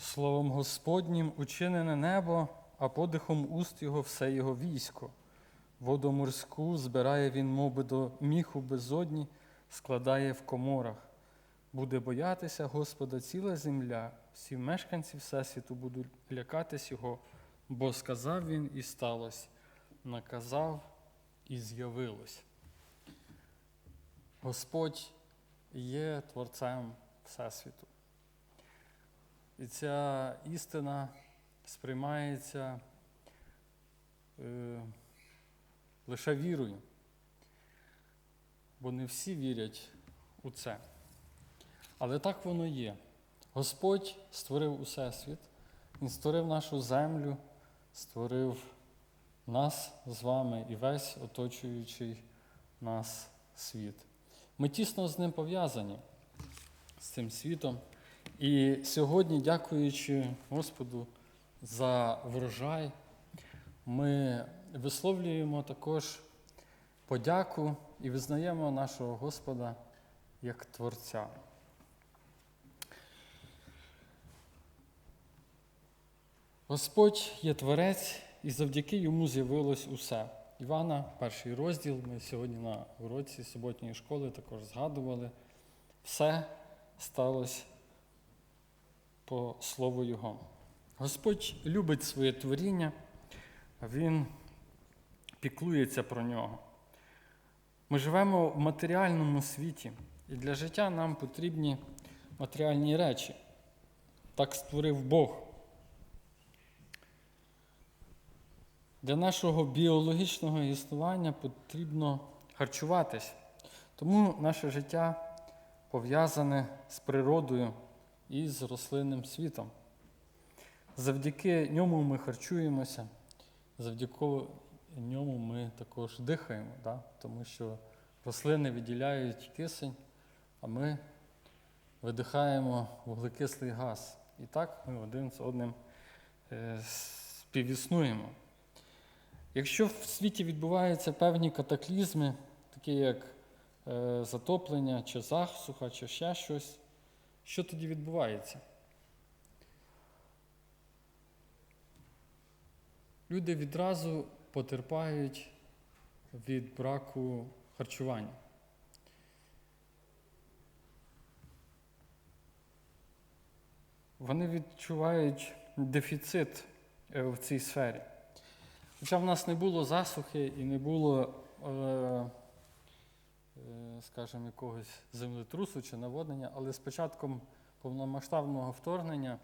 Словом Господнім учинене небо, а подихом уст його все його військо. Воду морську збирає він, моби до міху безодні, складає в коморах. Буде боятися Господа ціла земля, всі мешканці Всесвіту будуть лякатись Його, бо сказав він і сталося, наказав і з'явилось. Господь є Творцем Всесвіту. І ця істина сприймається е, лише вірою, бо не всі вірять у це. Але так воно є. Господь створив усесвіт, Він створив нашу землю, створив нас з вами і весь оточуючий нас світ. Ми тісно з ним пов'язані, з цим світом. І сьогодні, дякуючи Господу за врожай, ми висловлюємо також подяку і визнаємо нашого Господа як Творця. Господь є Творець, і завдяки йому з'явилось усе. Івана, перший розділ, ми сьогодні на уроці суботньої школи також згадували. Все сталося по слову Його. Господь любить своє творіння, Він піклується про нього. Ми живемо в матеріальному світі, і для життя нам потрібні матеріальні речі. Так створив Бог. Для нашого біологічного існування потрібно харчуватись. Тому наше життя пов'язане з природою і з рослинним світом. Завдяки ньому ми харчуємося, завдяки ньому ми також дихаємо, да? тому що рослини виділяють кисень, а ми видихаємо вуглекислий газ. І так ми один з одним е, співіснуємо. Якщо в світі відбуваються певні катаклізми, такі як е, затоплення, чи засуха, чи ще щось, що тоді відбувається? Люди відразу потерпають від браку харчування. Вони відчувають дефіцит е, в цій сфері. Хоча в нас не було засухи і не було, е, скажімо, якогось землетрусу чи наводнення, але з початком повномасштабного вторгнення,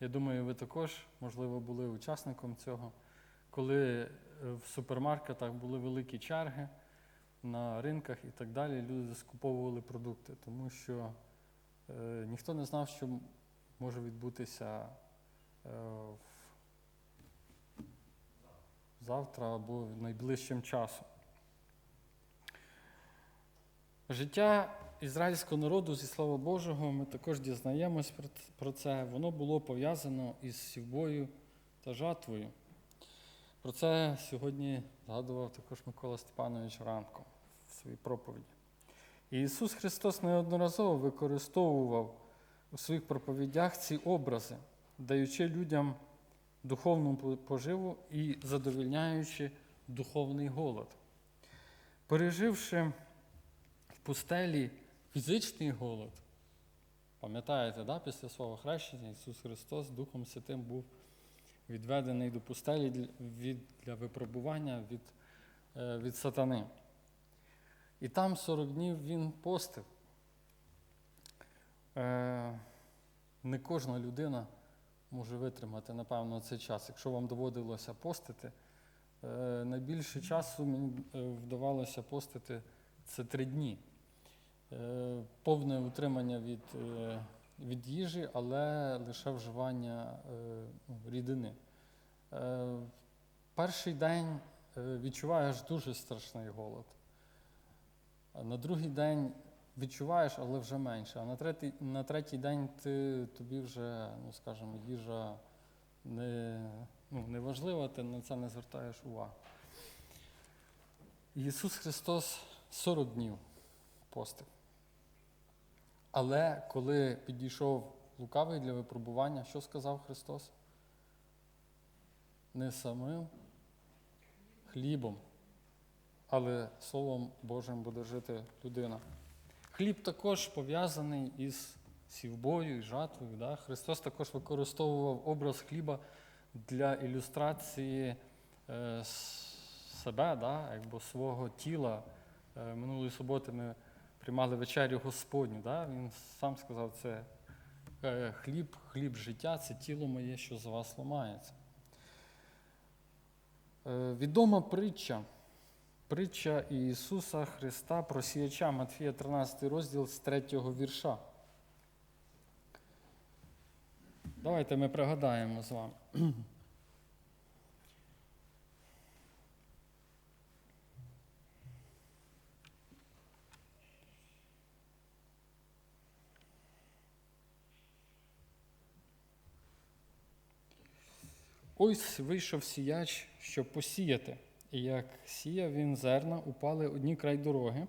я думаю, ви також, можливо, були учасником цього, коли в супермаркетах були великі черги на ринках і так далі, люди скуповували продукти, тому що е, ніхто не знав, що може відбутися е, завтра або найближчим часом. Життя ізраїльського народу зі слова Божого, ми також дізнаємось про це. Воно було пов'язано із сівбою та жатвою. Про це сьогодні згадував також Микола Степанович ранком в своїй проповіді. І Ісус Христос неодноразово використовував у своїх проповідях ці образи, даючи людям духовну поживу і задовільняючи духовний голод. Переживши пустелі фізичний голод, пам'ятаєте, да, після свого хрещення Ісус Христос Духом Святим був відведений до пустелі для, випробування від, від сатани. І там 40 днів Він постив. Не кожна людина може витримати, напевно, цей час. Якщо вам доводилося постити, найбільше часу мені вдавалося постити це три дні. Повне утримання від від їжі, але лише вживання ну, рідини. Перший день відчуваєш дуже страшний голод. На другий день відчуваєш, але вже менше. А на третій на третій день ти, тобі вже, ну скажімо, їжа не, ну, не важлива, ти на це не звертаєш увагу. Ісус Христос 40 днів постив. Але коли підійшов лукавий для випробування. Що сказав Христос? Не самим хлібом, але Словом Божим буде жити людина. Хліб також пов'язаний із сівбою і жатвою. Да? Христос також використовував образ хліба для ілюстрації е, себе, да? якби свого тіла. Е, минулої суботи ми приймали вечерю Господню. Да? Він сам сказав, це е, хліб, хліб життя, це тіло моє, що за вас ламається. Е, відома притча. Притча Ісуса Христа про сіяча Матфія 13 розділ з 3 вірша. Давайте ми пригадаємо з вами. Ось вийшов сіяч, щоб посіяти. І як сіяв він зерна, упали одні край дороги,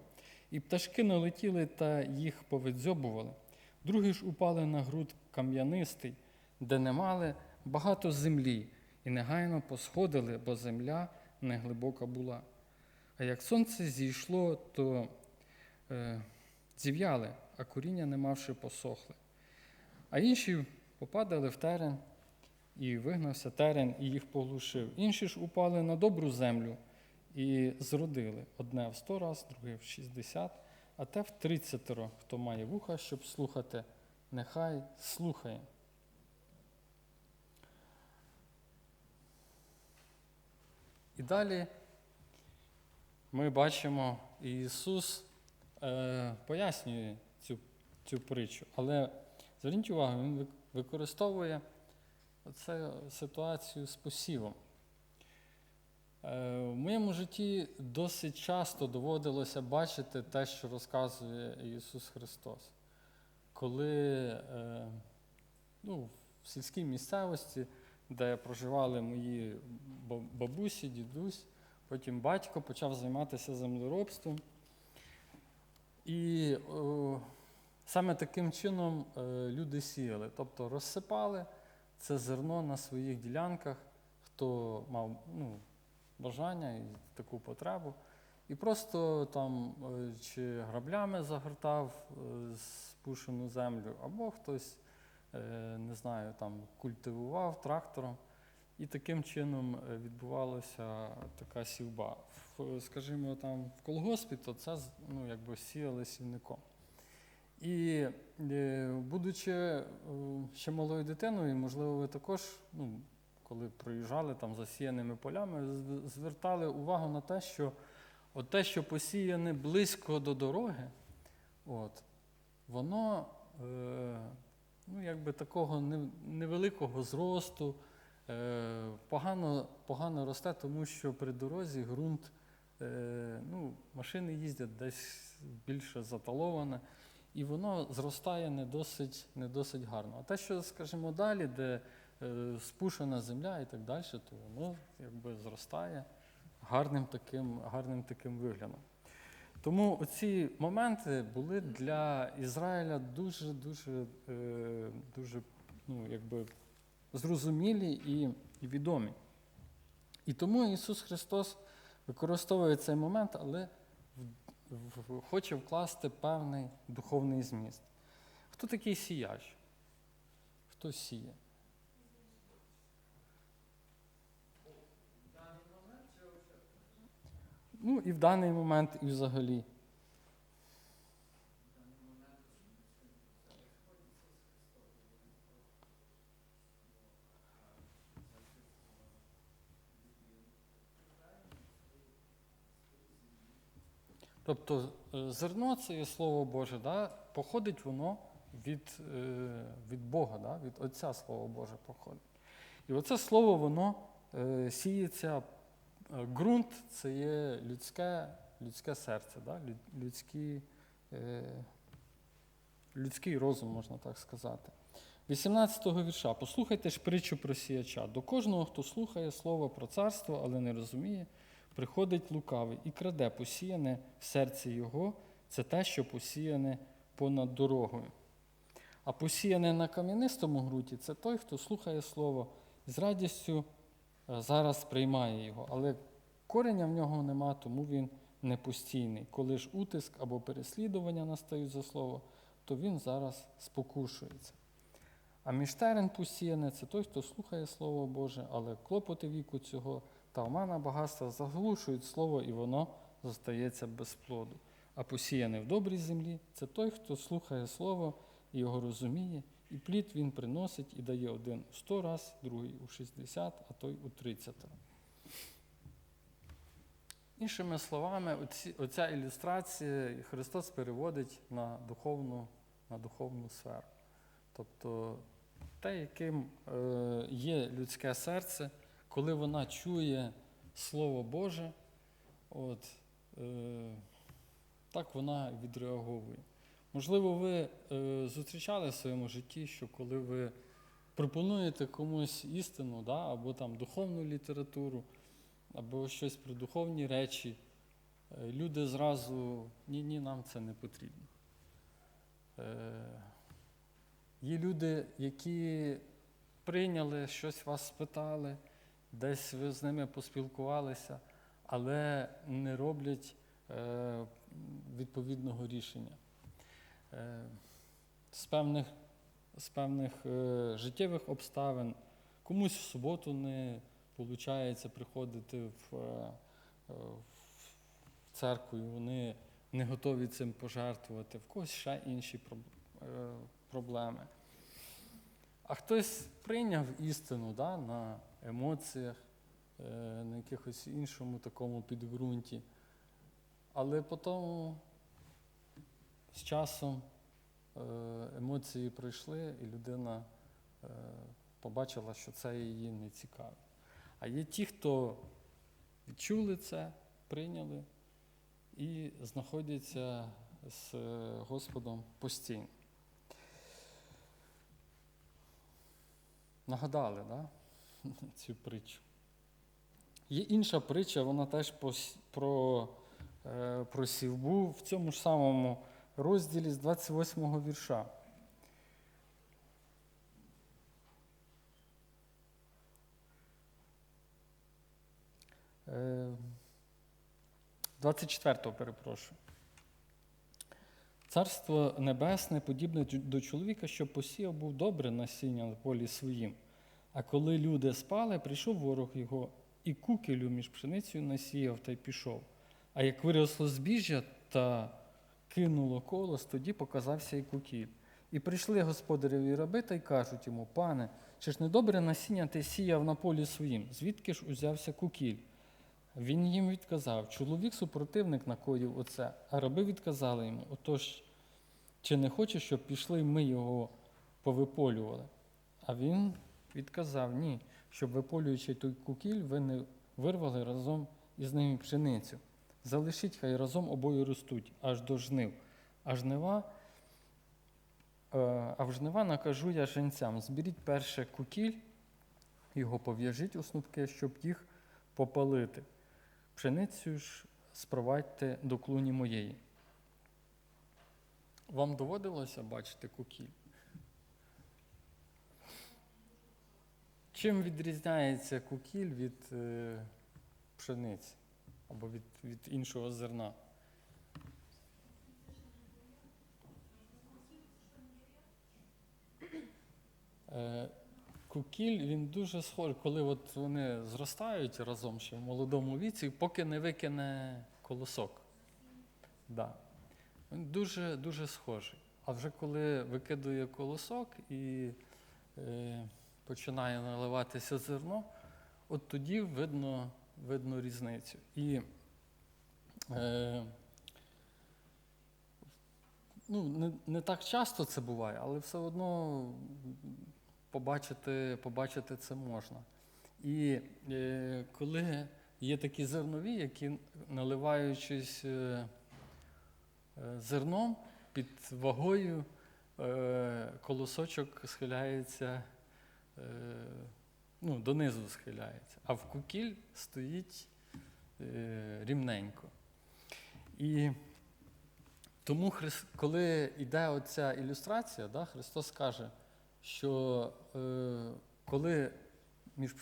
і пташки налетіли та їх повидзьобували. Другі ж упали на груд кам'янистий, де не мали багато землі, і негайно посходили, бо земля неглибока була. А як сонце зійшло, то е, зів'яли, а коріння, не мавши, посохли. А інші попадали в терен, і вигнався терен, і їх поглушив. Інші ж упали на добру землю і зродили одне в сто раз, друге в шістдесят, а те в тридцятеро. Хто має вуха, щоб слухати, нехай слухає. І далі ми бачимо, Ісус е, пояснює цю, цю притчу, але зверніть увагу, Він використовує оце ситуацію з посівом. Е, В моєму житті досить часто доводилося бачити те, що розказує Ісус Христос. Коли е, ну, в сільській місцевості, де проживали мої бабусі, дідусь, потім батько почав займатися землеробством. І о, саме таким чином е, люди сіяли, тобто розсипали це зерно на своїх ділянках, хто мав ну, бажання і таку потребу. І просто там е, чи граблями загортав е, спушену землю, або хтось, е, не знаю, там культивував трактором. І таким чином відбувалася така сівба. Скажімо, там в колгоспі, то це ну, якби сіяли сівником. І е, будучи е, ще малою дитиною, можливо, ви також, ну, коли проїжджали там засіяними полями, звертали увагу на те, що от те, що посіяне близько до дороги, от, воно е, ну, якби такого невеликого зросту, е, погано, погано росте, тому що при дорозі ґрунт, е, ну, машини їздять десь більше заталоване, і воно зростає не досить, не досить гарно. А те, що, скажімо, далі, де е, спушена земля і так далі, то воно якби зростає гарним таким, гарним таким виглядом. Тому оці моменти були для Ізраїля дуже, дуже, е, дуже ну, якби, зрозумілі і, і відомі. І тому Ісус Христос використовує цей момент, але хоче вкласти певний духовний зміст. Хто такий сіяч? Хто сіє? Ну і в даний момент, і взагалі. Тобто е, зерно це є Слово Боже, да? походить воно від, е, від Бога, да? від Отця Слово Боже походить. І оце слово, воно е, сіється, ґрунт це є людське, людське серце, да? Лю- людські, е, людський розум, можна так сказати. 18-го вірша. Послухайте ж притчу про сіяча. До кожного, хто слухає слово про царство, але не розуміє, приходить лукавий і краде посіяне в серці його, це те, що посіяне понад дорогою. А посіяне на кам'янистому ґрунті це той, хто слухає слово і з радістю е, зараз приймає його. Але кореня в нього нема, тому він не постійний. Коли ж утиск або переслідування настають за слово, то він зараз спокушується. А міжтерен посіяне це той, хто слухає Слово Боже, але клопоти віку цього та омана багатства заглушують слово, і воно зостається без плоду. А посіяне в добрій землі це той, хто слухає Слово і його розуміє, і плід він приносить і дає один у сто раз, другий у 60, а той у 30. Іншими словами, оця ілюстрація Христос переводить на духовну, на духовну сферу. Тобто те, яким е, є людське серце, коли вона чує Слово Боже, от, е, так вона відреаговує. Можливо, ви е, зустрічали в своєму житті, що коли ви пропонуєте комусь істину, да, або там духовну літературу, або щось про духовні речі, е, люди зразу ні, ні, нам це не потрібно. Е, Є люди, які прийняли, щось вас спитали, десь ви з ними поспілкувалися, але не роблять е, відповідного рішення. Е, з певних, з певних е, життєвих обставин комусь в суботу не виходить приходити в, в церкву, і вони не готові цим пожертвувати, в когось ще інші проблеми. А хтось прийняв істину да, на емоціях, е, на якихось іншому такому підґрунті. Але потім з часом е, емоції пройшли, і людина е, побачила, що це її не цікавить. А є ті, хто відчули це, прийняли і знаходяться з Господом постійно. Нагадали, да? цю притчу. Є інша притча, вона теж про, е, про сівбу в цьому ж самому розділі з 28 го вірша. Е, 24-го, перепрошую. Царство небесне подібне до чоловіка, що посіяв був добре насіння на полі своїм. А коли люди спали, прийшов ворог його і кукелю між пшеницею насіяв та й пішов. А як виросло збіжжя та кинуло колос, тоді показався і кукіль. І прийшли господареві раби та й кажуть йому: Пане, чи ж не добре насіння ти сіяв на полі своїм? Звідки ж узявся кукіль? Він їм відказав: чоловік супротивник накоїв оце, а раби відказали йому: Отож, чи не хочеш, щоб пішли ми його повиполювали? А він відказав: ні, щоб виполюючи той кукіль, ви не вирвали разом із ними пшеницю. Залишіть, хай разом обоє ростуть, аж до жнив. А жнива, е, а в жнива накажу я женцям: зберіть перше кукіль, його пов'яжіть у снупки, щоб їх попалити. Пшеницю ж спровадьте до клуні моєї. Вам доводилося бачити кукіль? Чим відрізняється кукіль від е, пшениці або від, від іншого зерна? Е, Кукіль він дуже схожий, коли от вони зростають разом ще в молодому віці, поки не викине колосок. Да. Він дуже, дуже схожий. А вже коли викидує колосок і е, починає наливатися зерно, от тоді видно, видно різницю. І е, ну, не, не так часто це буває, але все одно побачити, побачити це можна. І е, коли є такі зернові, які наливаючись е, е, зерном під вагою, е, колосочок схиляється, е, ну, донизу схиляється, а в кукіль стоїть е, рівненько. І Тому, коли йде оця ілюстрація, да, Христос каже, що е, коли між,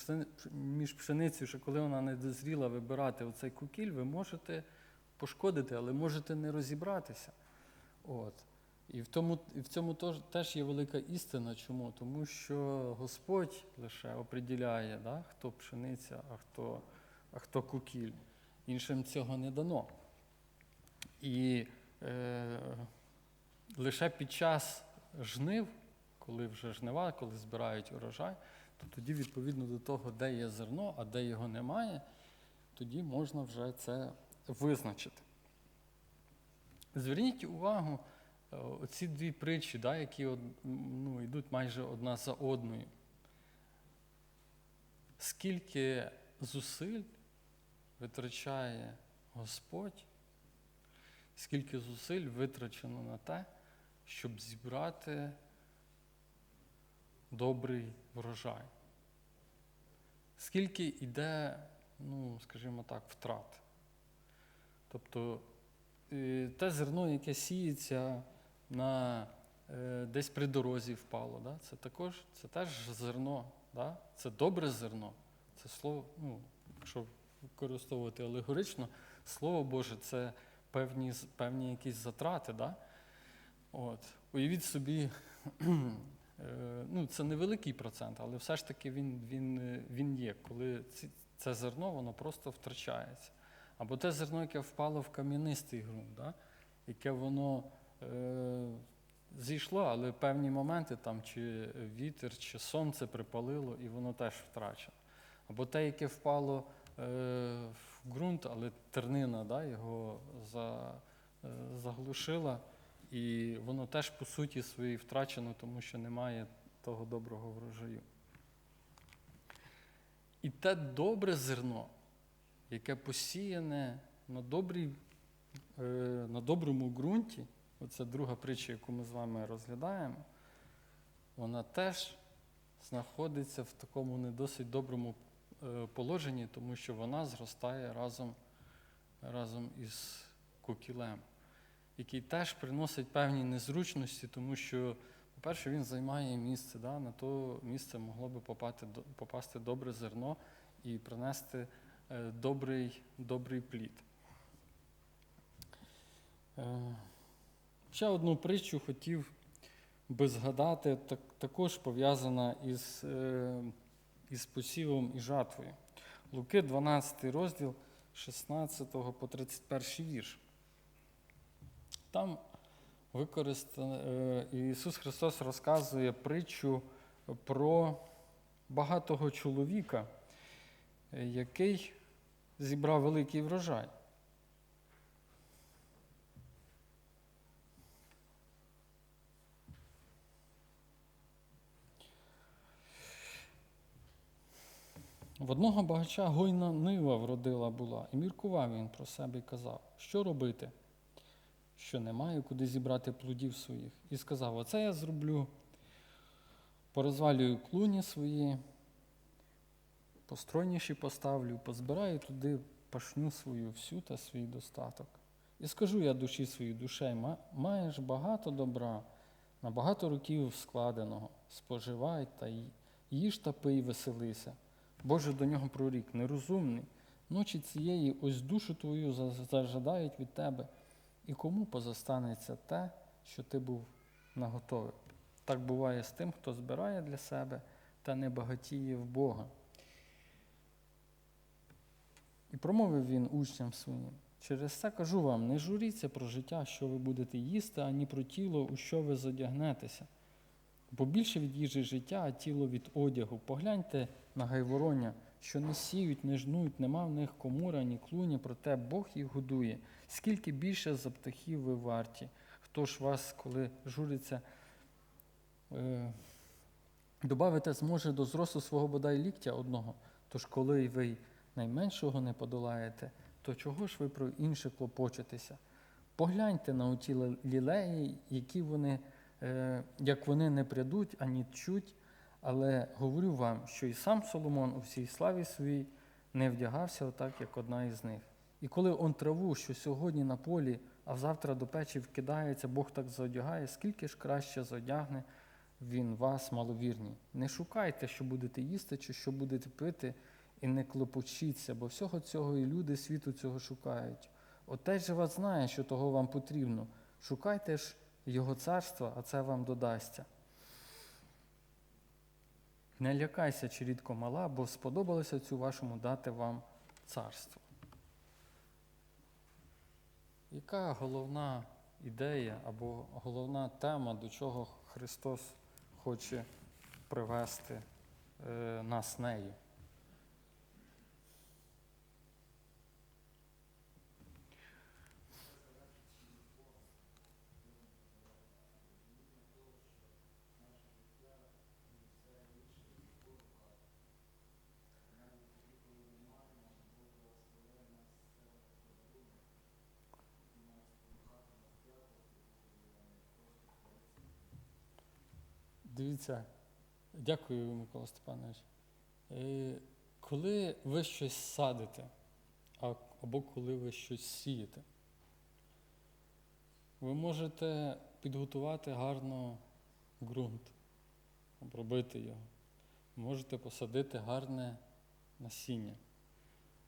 між пшеницею, що коли вона не дозріла вибирати оцей кукіль, ви можете пошкодити, але можете не розібратися. От. І в, тому, і в цьому теж є велика істина. Чому? Тому що Господь лише оприділяє, да, хто пшениця, а хто, а хто кукіль. Іншим цього не дано. І е, лише під час жнив, коли вже жнива, коли збирають урожай, то тоді, відповідно до того, де є зерно, а де його немає, тоді можна вже це визначити. Зверніть увагу, е, оці дві притчі, да, які ну, йдуть майже одна за одною. Скільки зусиль витрачає Господь, скільки зусиль витрачено на те, щоб зібрати добрий врожай. Скільки йде, ну, скажімо так, втрат. Тобто е, те зерно, яке сіється на, е, десь при дорозі впало, да? це також це теж зерно. Да? Це добре зерно. Це слово, ну, якщо використовувати алегорично, слово Боже, це певні, певні якісь затрати. Да? От. Уявіть собі, ну, це невеликий процент, але все ж таки він, він, е, він є, коли це зерно воно просто втрачається. Або те зерно, яке впало в кам'янистий ґрунт, да? яке воно е, зійшло, але певні моменти, там, чи вітер, чи сонце припалило, і воно теж втрачено. Або те, яке впало е, в ґрунт, але тернина да, його за, е, заглушила, і воно теж по суті своїй втрачено, тому що немає того доброго врожаю. І те добре зерно, яке посіяне на, добрій, е, на доброму ґрунті, оце друга притча, яку ми з вами розглядаємо, вона теж знаходиться в такому не досить доброму е, положенні, тому що вона зростає разом, разом із кукілем, який теж приносить певні незручності, тому що, по-перше, він займає місце. Да? На то місце могло би попасти, попасти добре зерно і принести е, добрий, добрий плід. Е, Ще одну притчу хотів би згадати, так, також пов'язана із, е, із посівом і жатвою. Луки, 12 розділ 16 по 31 вірш. Там використано, е, Ісус Христос розказує притчу про багатого чоловіка, е, який зібрав великий врожай. В одного багача гойна нива вродила була, і міркував він про себе і казав, що робити, що немає куди зібрати плодів своїх. І сказав: Оце я зроблю, порозвалюю клуні свої, постройніші поставлю, позбираю туди пашню свою всю та свій достаток. І скажу я душі своїй душею, маєш багато добра, на багато років складеного, споживай та їж та пий, веселися. Боже до нього прорік, нерозумний. Ночі цієї ось душу твою зажадають від тебе. І кому позостанеться те, що ти був наготовив? Так буває з тим, хто збирає для себе та не багатіє в Бога. І промовив він учням своїм. Через це кажу вам, не журіться про життя, що ви будете їсти, ані про тіло, у що ви задягнетеся. Бо більше від їжі життя, а тіло від одягу. Погляньте на гайвороння, що не сіють, не жнуть, нема в них комура, ні клуні, проте Бог їх годує. Скільки більше за птахів ви варті? Хто ж вас, коли журиться, е, добавити зможе до зросту свого бодай ліктя одного? Тож коли ви найменшого не подолаєте, то чого ж ви про інше клопочетеся? Погляньте на оті лілеї, які вони, е, як вони не прядуть, ані тчуть, але говорю вам, що і сам Соломон у всій славі своїй не вдягався отак, як одна із них. І коли он траву, що сьогодні на полі, а завтра до печі вкидається, Бог так зодягає, скільки ж краще зодягне він вас, маловірні. Не шукайте, що будете їсти, чи що будете пити, і не клопочіться, бо всього цього і люди світу цього шукають. Отець же вас знає, що того вам потрібно. Шукайте ж Його царства, а це вам додасться. Не лякайся, чи рідко мала, бо сподобалося цю вашому дати вам царство. Яка головна ідея або головна тема, до чого Христос хоче привести е, нас нею? Дивіться, дякую, Микола Степанович. Е, Коли ви щось садите, або коли ви щось сієте, ви можете підготувати гарно ґрунт, обробити його. Можете посадити гарне насіння.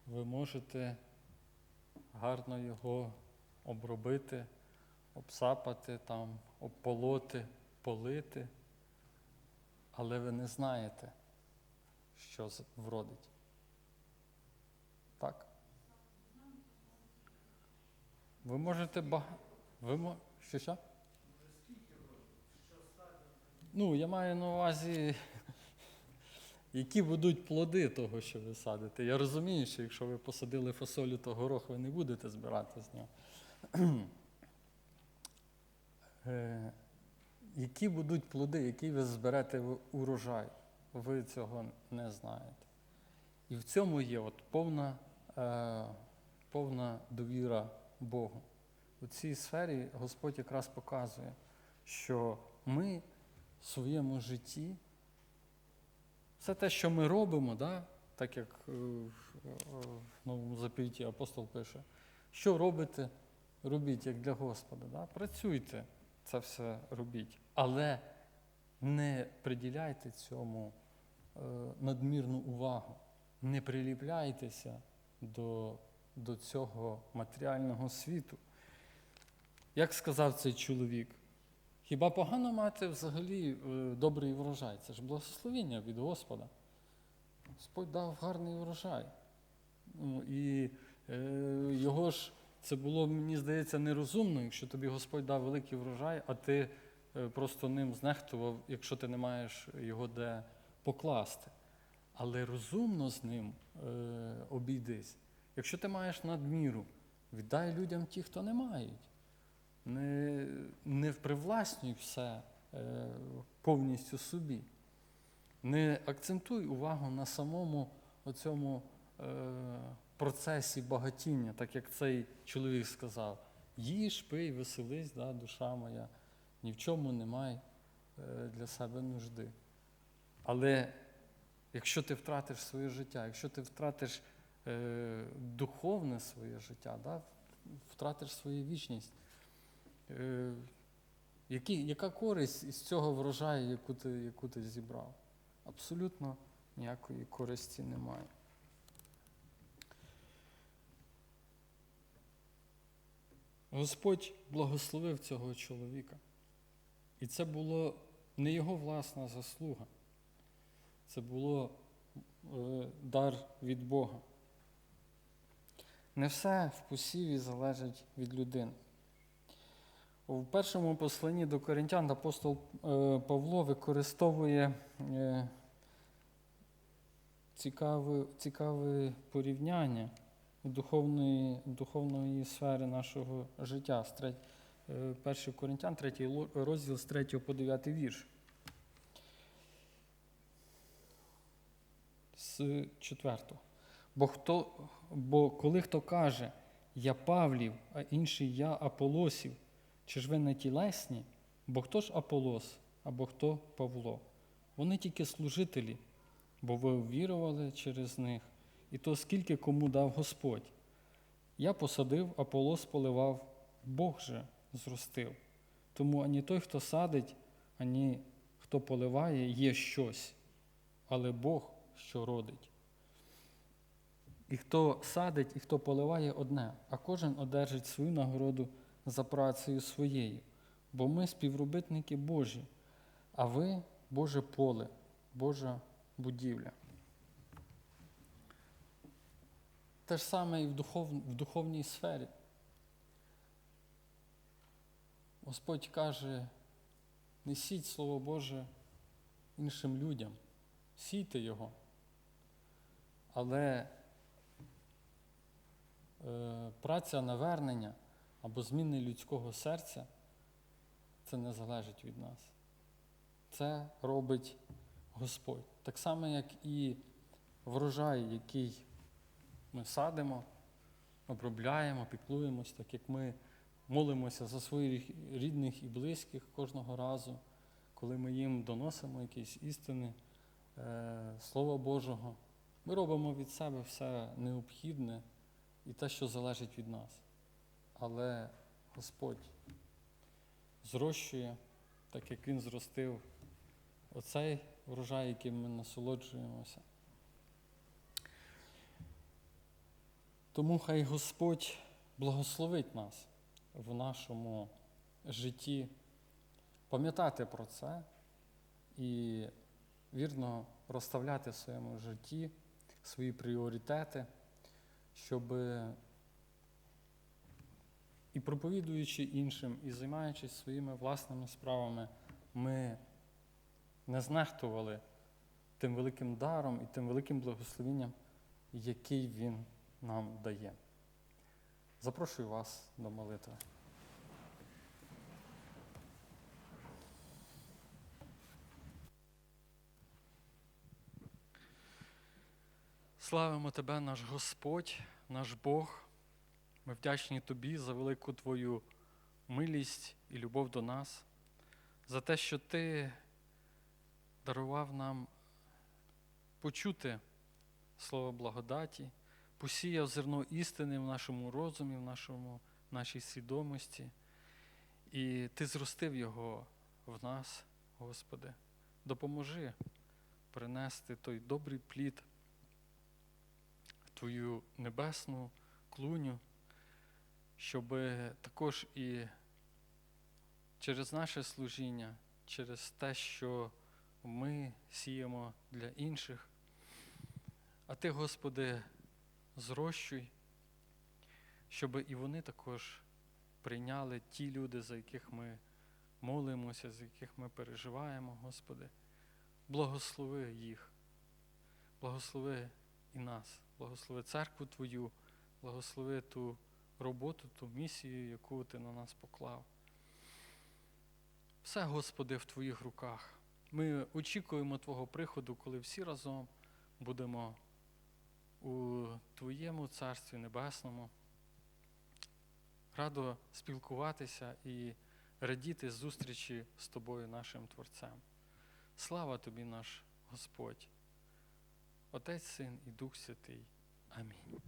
Ви можете гарно його обробити, обсапати, там, обполоти, полити але ви не знаєте, що вродить. Так? Ви можете баг... Ви. Що що? Ну, я маю на увазі, які будуть плоди того, що ви садите. Я розумію, що якщо ви посадили фасолю, то горох ви не будете збирати з нього. Які будуть плоди, який ви зберете урожай, ви цього не знаєте. І в цьому є от повна, е, повна довіра Богу. У цій сфері Господь якраз показує, що ми в своєму житті, все те, що ми робимо, да, так як е, в е, новому заповіті апостол пише, що робите, робіть як для Господа. Да? Працюйте, це все робіть. Але не приділяйте цьому е, надмірну увагу. Не приліпляйтеся до, до цього матеріального світу. Як сказав цей чоловік, хіба погано мати взагалі е, добрий врожай? Це ж благословення від Господа. Господь дав гарний врожай. Ну, і е, його ж це було, мені здається, нерозумно, якщо тобі Господь дав великий врожай, а ти е, просто ним знехтував, якщо ти не маєш його де покласти. Але розумно з ним е, обійдись. Якщо ти маєш надміру, віддай людям ті, хто не мають. Не, не привласнюй все е, повністю собі. Не акцентуй увагу на самому оцьому е, процесі багатіння, так як цей чоловік сказав: їж, пий, веселись, да, душа моя, ні в чому немає е, для себе нужди. Але якщо ти втратиш своє життя, якщо ти втратиш е, духовне своє життя, да, втратиш свою вічність, е, які, яка користь із цього врожаю, яку ти, яку ти зібрав? Абсолютно ніякої користі немає. Господь благословив цього чоловіка. І це було не його власна заслуга. Це було е, дар від Бога. Не все в посіві залежить від людини. У першому посланні до Коринтян апостол е, Павло використовує е, цікаве, цікаве порівняння духовної, духовної сфери нашого життя. З треть- е, Перший Коринтян, третій ло- розділ з 3 по 9 вірш. З 4. Бо, хто, бо коли хто каже, я Павлів, а інший я Аполосів, чи ж ви не тілесні? Бо хто ж Аполос, або хто Павло? Вони тільки служителі, бо ви вірували через них, і то скільки кому дав Господь. Я посадив, Аполос поливав, Бог же зростив. Тому ані той, хто садить, ані хто поливає, є щось, але Бог, що родить. І хто садить, і хто поливає одне, а кожен одержить свою нагороду за працею своєю. Бо ми співробітники Божі, а ви Боже поле, Божа будівля. Те ж саме і в, духов, в духовній сфері. Господь каже, несіть Слово Боже іншим людям, сійте його. Але е, праця навернення або зміни людського серця це не залежить від нас. Це робить Господь. Так само, як і врожай, який ми садимо, обробляємо, піклуємось, так як ми молимося за своїх рідних і близьких кожного разу, коли ми їм доносимо якісь істини е, Слова Божого. Ми робимо від себе все необхідне і те, що залежить від нас. Але Господь зрощує, так як Він зростив оцей врожай, яким ми насолоджуємося. Тому хай Господь благословить нас в нашому житті пам'ятати про це і вірно розставляти в своєму житті свої пріоритети, щоб і проповідуючи іншим, і займаючись своїми власними справами, ми не знехтували тим великим даром і тим великим благословенням, який Він нам дає. Запрошую вас до молитви. Славимо Тебе, наш Господь, наш Бог. Ми вдячні Тобі за велику Твою милість і любов до нас, за те, що Ти дарував нам почути слово благодаті, посіяв зерно істини в нашому розумі, в нашому, нашій свідомості, і Ти зростив його в нас, Господи. Допоможи принести той добрий плід в Твою небесну клуню, щоб також і через наше служіння, через те, що ми сіємо для інших, а Ти, Господи, зрощуй, щоб і вони також прийняли ті люди, за яких ми молимося, за яких ми переживаємо, Господи. Благослови їх, благослови і нас, благослови церкву Твою, благослови ту роботу, ту місію, яку Ти на нас поклав. Все, Господи, в Твоїх руках. Ми очікуємо Твого приходу, коли всі разом будемо у Твоєму Царстві Небесному, радо спілкуватися і радіти зустрічі з Тобою, нашим Творцем. Слава Тобі, наш Господь, Отець, Син і Дух Святий. Амінь.